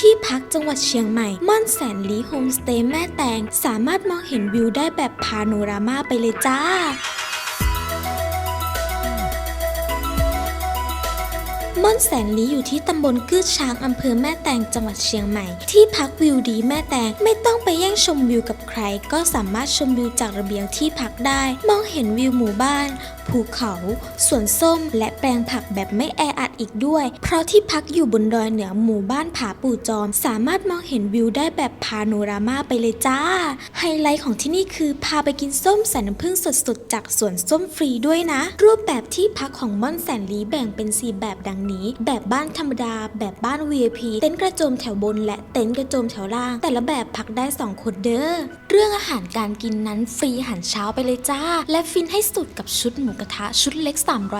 ที่พักจังหวัดเชียงใหม่ม่อนแสนลีโฮมสเตย์แม่แตง สามารถมองเห็นวิวได้แบบพาโนรามาไปเลยจ้า ม่อนแสนลีอยู่ที่ตำบลกืดช้างอำเภอแม่แตงจังหวัดเชียงใหม่ ที่พักวิวดีแม่แตงไม่ต้องไปแย่งชมวิวกับใคร ก็สามารถชมวิวจากระเบียงที่พักได้ มองเห็นวิวหมู่บ้าน ภูเขาสวนส้ม และแปลงผักแบบไม่แออัดอีกด้วย เพราะที่พักอยู่บนดอยเหนือหมู่บ้านผาปู่จอม สามารถมองเห็นวิวได้แบบพาโนรามาไปเลยจ้า ไฮไลท์ของที่นี่คือพาไปกินส้มสายน้ำผึ้งสดๆจากสวนส้มฟรีด้วยนะ รูปแบบที่พักของม่อนแสนลีแบ่งเป็น 4 แบบดังนี้แบบบ้านธรรมดา แบบบ้าน VIP เต็นท์กระโจมแถวบน และเต็นท์กระโจมแถวล่าง แต่ละแบบพักได้ 2 คนเด้อ เรื่องอาหารการกินนั้นฟรีอาหารเช้าไปเลยจ้า และฟินให้สุดกับชุดหมูกระทะชุดเล็ก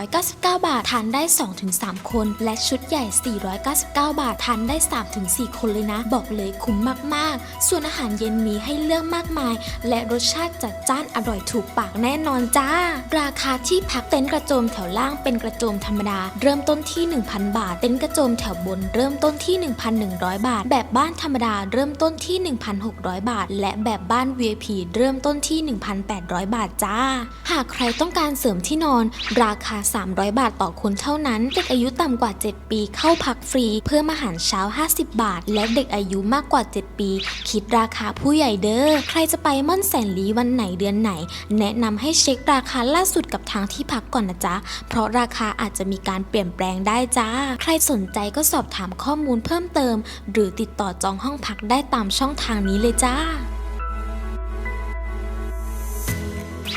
399 บาท ทานได้ 2-3 คน และชุดใหญ่ 499 บาท ทานได้ 3-4 คนเลยนะ บอกเลยคุ้มมากๆ ส่วนอาหารเย็นมีให้เลือกมากมาย และรสชาติจัดจ้านอร่อยถูกปากแน่นอนจ้า ราคาที่พักเต็นท์กระโจมแถวล่างเป็นกระโจมธรรมดา เริ่มต้นที่1,000 บาท เต็นท์กระโจมแถวบนเริ่มต้นที่ 1,100 บาท แบบบ้านธรรมดาเริ่มต้นที่ 1,600 บาท และแบบบ้าน VIP เริ่มต้นที่ 1,800 บาทจ้า หากใครต้องการเสริมที่นอน ราคา 300 บาทต่อคนเท่านั้น เด็กอายุต่ำกว่า 7 ปีเข้าพักฟรี เพิ่มอาหารเช้า 50 บาท และเด็กอายุมากกว่า 7 ปี คิดราคาผู้ใหญ่เด้อใครจะไปม่อนแสนลีวันไหนเดือนไหน แนะนำให้เช็คราคาล่าสุดกับทางที่พักก่อนนะจ๊ะเพราะราคาอาจจะมีการเปลี่ยนแปลงได้จ้า ใครสนใจก็สอบถามข้อมูลเพิ่มเติม หรือติดต่อจองห้องพักได้ตามช่องทางนี้เลยจ้า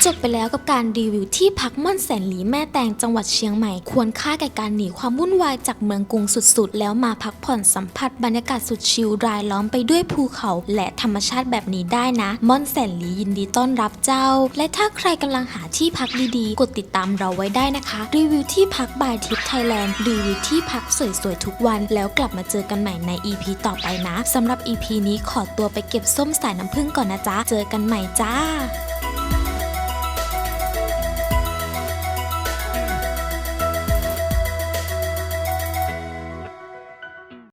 จบไปแล้วกับการรีวิวที่พักม่อนแสนหลีแม่แตงจังหวัดเชียงใหม่ ควรค่าแก่การหนีความวุ่นวายจากเมืองกรุงสุดๆ แล้วมาพักผ่อนสัมผัสบรรยากาศสุดชิลรายล้อมไปด้วยภูเขาและธรรมชาติแบบนี้ได้นะ ม่อนแสนหลียินดีต้อนรับเจ้า และถ้าใครกำลังหาที่พักดีๆ กดติดตามเราไว้ได้นะคะ รีวิวที่พักบายทิปไทยแลนด์รีวิวที่พักสวยๆทุกวัน แล้วกลับมาเจอกันใหม่ใน EP ต่อไปนะสำหรับ EP นี้ขอตัวไปเก็บส้มสายน้ำผึ้งก่อนนะจ๊ะเจอกันใหม่จ้า